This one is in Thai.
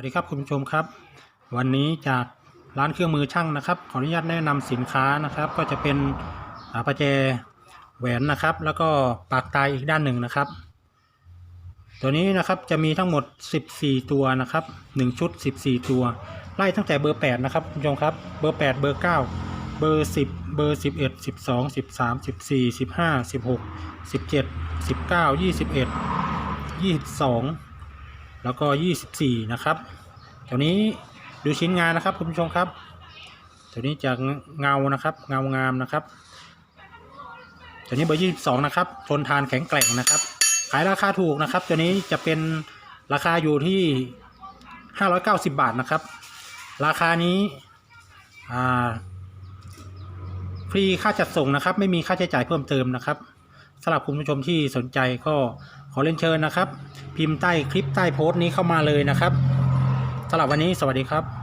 วัสดีครับคุณผู้ชมครับ วันนี้จากร้านเครื่องมือช่างนะครับ ขออนุญาตแนะนำสินค้านะครับ ก็จะเป็นอาประแจแหวนนะครับ แล้วก็ปากตายอีกด้านหนึ่งนะครับ ตัวนี้นะครับจะมีทั้งหมด 14 ตัวนะครับ 1 ชุด 14 ตัว ไล่ตั้งแต่เบอร์ 8 นะครับคุณผู้ชมครับเบอร์ 8 เบอร์ 9 เบอร์ 10 เบอร์ 11 12 13 14 15 16 17 19 21 22 แล้วก็ 24 นะครับตัวนี้ดูชิ้นงานนะครับคุณผู้ชมครับตัวนี้จะเงานะครับ เงางามนะครับตัวนี้เบอร์ 22 นะครับทนทานแข็งแกร่งนะครับ ขายราคาถูกนะครับตัวนี้จะเป็นราคาอยู่ที่ 590 บาทนะครับ ราคานี้ฟรีค่าจัดส่งนะครับ ไม่มีค่าใช้จ่ายเพิ่มเติมนะครับ สำหรับคุณผู้ชมที่สนใจก็ขอเรียนเชิญนะครับ พิมพ์ใต้คลิปใต้โพสต์นี้เข้ามาเลยนะครับสำหรับวันนี้สวัสดีครับ